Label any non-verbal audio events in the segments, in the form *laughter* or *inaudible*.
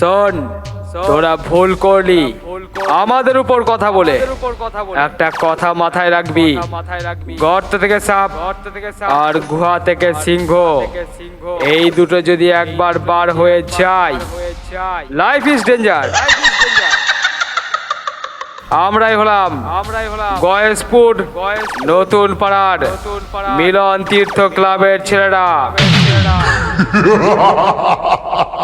শোন, তোরা ভুল করলি। আমাদের উপর কথা বলে। একটা কথা মাথায় রাখবি। গর্ত থেকে সাপ আর গুহা থেকে সিংহ। এই দুটো যদি একবার বার হয়ে যায় লাইফ ইজ ডেঞ্জার আমরাই হলাম আমরাই হলাম গয়েশপুর নতুন পাড়ার মিলন তীর্থ ক্লাবের ছেলেরা। *laughs*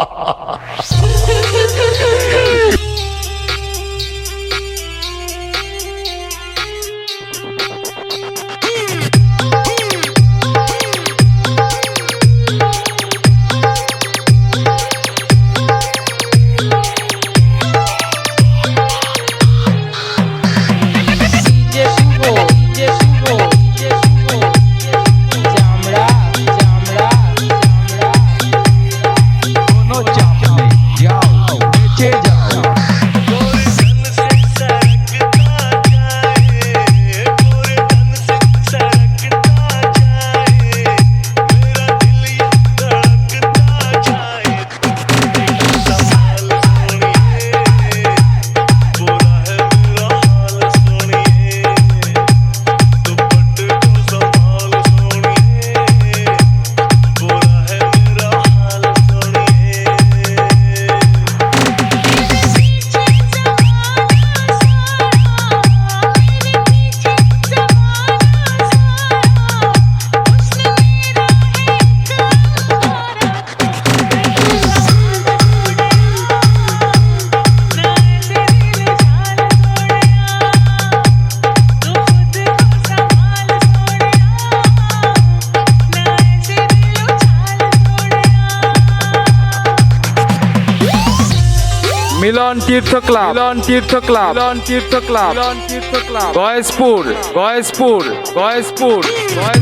Milan Tirtha club. Milan Tirtha club. Milan Tirtha club. Milan Tirtha club. Gayeshpur Gayeshpur Gayeshpur.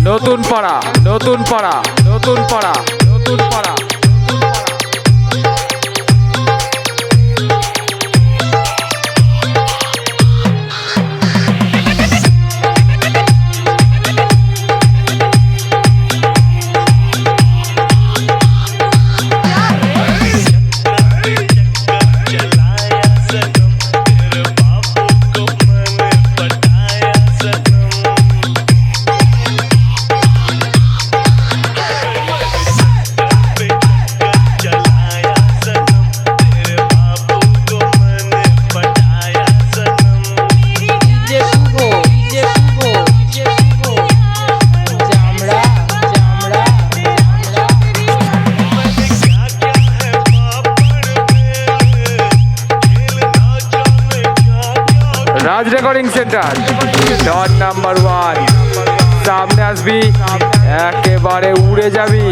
Natun Para Natun Para Natun Para Natun Para. Raj recording centre. Dot number one সামনে আসবি একেবারে উড়ে যাবি।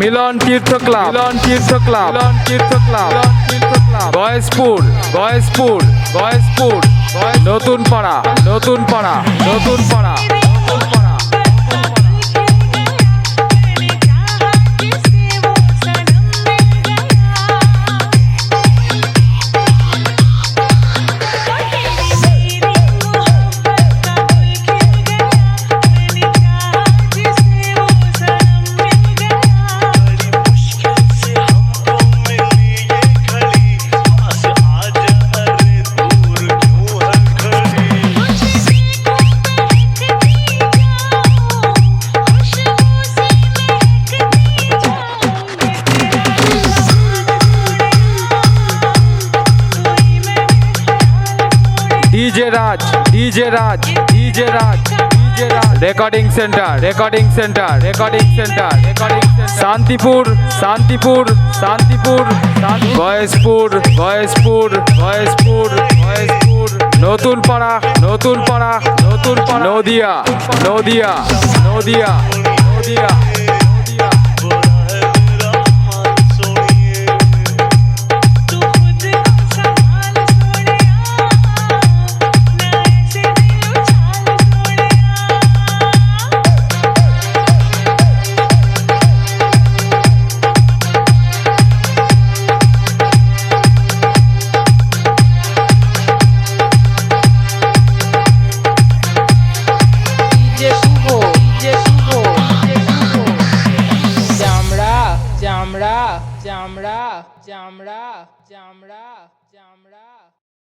Milan Tirtha club. Milan Tirtha club. Milan Tirtha club. Tirtha club. Boyospur Boyospur Boyospur Natun Para Natun Para Natun Para DJ Raj DJ Raj DJ Raj DJ Raj. Recording centre recording centre recording centre recording Shantipur Shantipur Shantipur. Gayeshpur Gayeshpur Gayeshpur Gayeshpur. Natun Para Natun পাড়া নতুন পাড়া। নদিয়া নদিয়া নদিয়া নদিয়া। জামড়া জামড়া জামড়া